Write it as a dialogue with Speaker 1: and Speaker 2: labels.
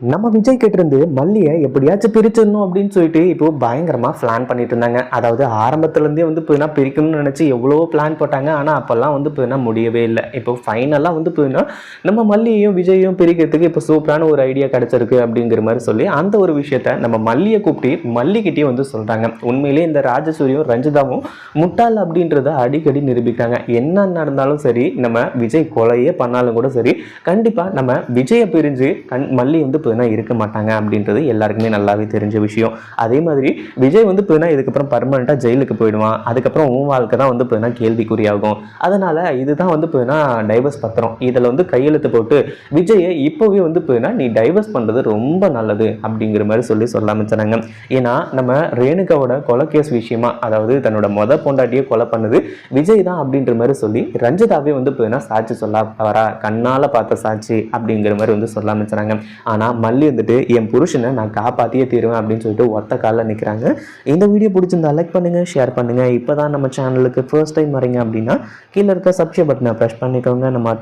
Speaker 1: நம்ம விஜய் கிட்டேருந்து மல்லியை எப்படியாச்சும் பிரிச்சிடணும் அப்படின்னு சொல்லிட்டு இப்போ பயங்கரமாக பிளான் பண்ணிட்டு இருந்தாங்க அதாவது ஆரம்பத்துலேருந்தே வந்து புதுனா பிரிக்கணும்னு நினச்சி எவ்வளோ பிளான் போட்டாங்க. ஆனால் அப்போல்லாம் வந்து இப்போ முடியவே இல்லை. இப்போ ஃபைனலாக வந்து இப்போ நம்ம மல்லியையும் விஜயையும் பிரிக்கிறதுக்கு இப்போ சூப்பரான ஒரு ஐடியா கிடச்சிருக்கு அப்படிங்கிற மாதிரி சொல்லி அந்த ஒரு விஷயத்த நம்ம மல்லியை கூப்பிட்டு மல்லிக்கிட்டேயும் வந்து சொல்கிறாங்க உண்மையிலேயே இந்த ராஜசூரியும் ரஞ்சிதாவும் முட்டாள் அப்படின்றத அடிக்கடி நிரூபிக்கிறாங்க. என்ன நடந்தாலும் சரி நம்ம விஜய் கொலையே பண்ணாலும் கூட சரி கண்டிப்பாக நம்ம விஜயை பிரிஞ்சு கண் மல்லி வந்து இப்போ இருக்க மாட்டாங்க அப்படின்றது எல்லாருக்குமே நல்லாவே தெரிஞ்ச விஷயம். அதே மாதிரி விஜய் வந்து போய்னா இதுக்கப்புறம் பர்மனெண்ட்டாக ஜெயிலுக்கு போயிடுவான். அதுக்கப்புறம் உன் வாழ்க்கை தான் வந்து இப்போ கேள்விக்குறியாகும். அதனால இதுதான் வந்து இப்போ டைவர்ஸ் பத்திரம். இதில் வந்து கையெழுத்து போட்டு விஜயை இப்போவே வந்து போய்னா நீ டைவர்ஸ் பண்ணுறது ரொம்ப நல்லது அப்படிங்கிற மாதிரி சொல்லி சொல்ல ஆரம்பிச்சுறாங்க ஏன்னா நம்ம ரேணுகாவோட கொலை கேஸ் விஷயமா அதாவது தன்னோட மொத பொண்டாட்டியை கொலை பண்ணுது விஜய் தான் அப்படின்ற மாதிரி சொல்லி ரஞ்சிதாவே வந்து இப்போ சாட்சி சொல்ல வரா கண்ணால் பார்த்த சாட்சி அப்படிங்கிற மாதிரி வந்து சொல்ல ஆரம்பிச்சுறாங்க ஆனால் மல்லி வந்துட்டு என் புருஷனை நான் காப்பாற்றியே தீருவேன் அப்படின்னு சொல்லிட்டு ஒத்த காலில் நிற்கிறாங்க இந்த வீடியோ பிடிச்சிருந்தா லைக் பண்ணுங்கள் ஷேர் பண்ணுங்கள் இப்போ தான் நம்ம சேனலுக்கு ஃபர்ஸ்ட் டைம் வரீங்க அப்படின்னா கீழே இருக்க சப்ஸ்கிரைப் பட்டனை ப்ரெஸ் பண்ணிக்கோங்க. நம்ம